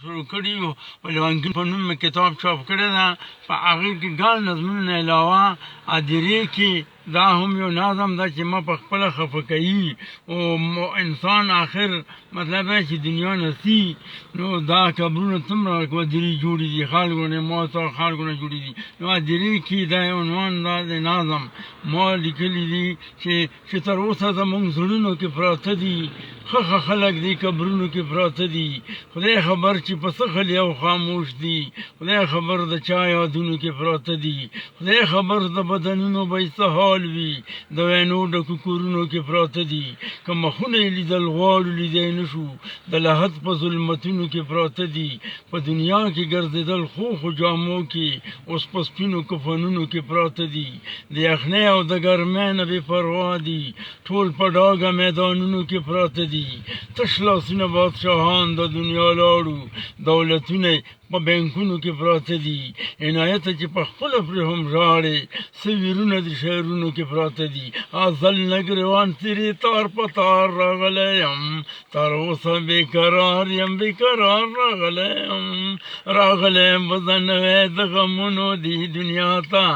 شروع کړي وو. په لوانګین په نوم کتاب چاپ کړی ده په هغې کې ګڼ نظمونه علاوه ادیرې کې دا هم یو نظم ده چې ما په خپله خفه کوي. او انسان آخر مطلب دی چې دنیا نسی نو دا قبرونه څومره ودرې جوړې دي خلکو نه موت او خلکو نه جوړې دي. نو ادیرې کې دا عنوان دا د نظم. ما لیکلی دي چې چې تر اوسه زموږ زړونو کې پراته دي. ښه خلک دي قبرونو کې پراته دي. خدای خبر چې څه خلی او خاموش دي. خدای خبر د چا یادونو کې پراته دي. خدای خبر د بدنونو به څه حال وي د وینو ډکو کورونو کې پراته دي. که مخونه یې لیدل غواړو لیدی نه شو. د لحد په ظلمتونو کې پراته دي. په دنیا کې ګرځېدل خو خو جامو کې اوس په سپینو کفنونو کې پراته دي. د یخنۍ او د ګرمۍ نه بې پروا دي. ټول په ډاګه میدانونو کې پراته دي. تش لاسونه بادشاهان د دنیا لاړو. دولتونه په بینکونو کې پراته دي. عنایت چې په خپل پر هم ژاړي سویرونه د شهرونو کې پراته دي. ازل نګروان سری تار په تار راغلی یم. تر اوسه بیقرار یم بیقرار راغلی یم. راغلی بزنوی د غمونو دی دنیا ته.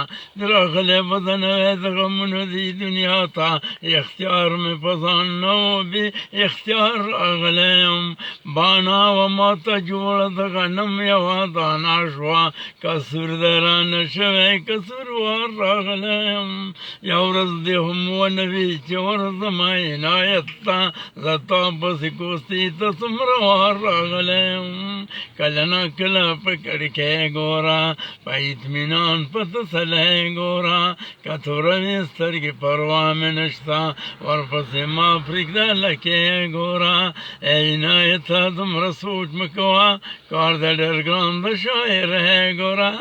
راغلی بزنوی د غمونو دی دنیا ته. اختیار مې په ځان نه بې اختیار راغلی یم. بانا و ماته جوړه د غنم یو وه دانا شوه کسور درانه شوی کسور ور راغلی یم یو ورځ دې هم ونوي چې ور زما عنایت ته زه تا پسې کوستي ته څومره ور راغلی یم کله گورا کله په کړکۍ ګوره په اطمینان په تسلی ګوره که توره مې سترګې پروا مې نشته ورپسې ما پرېږده لکې ګوره عنایت ته دومره سوچ مه کوه کار د ډېر ګران د شاعر ہے ګورا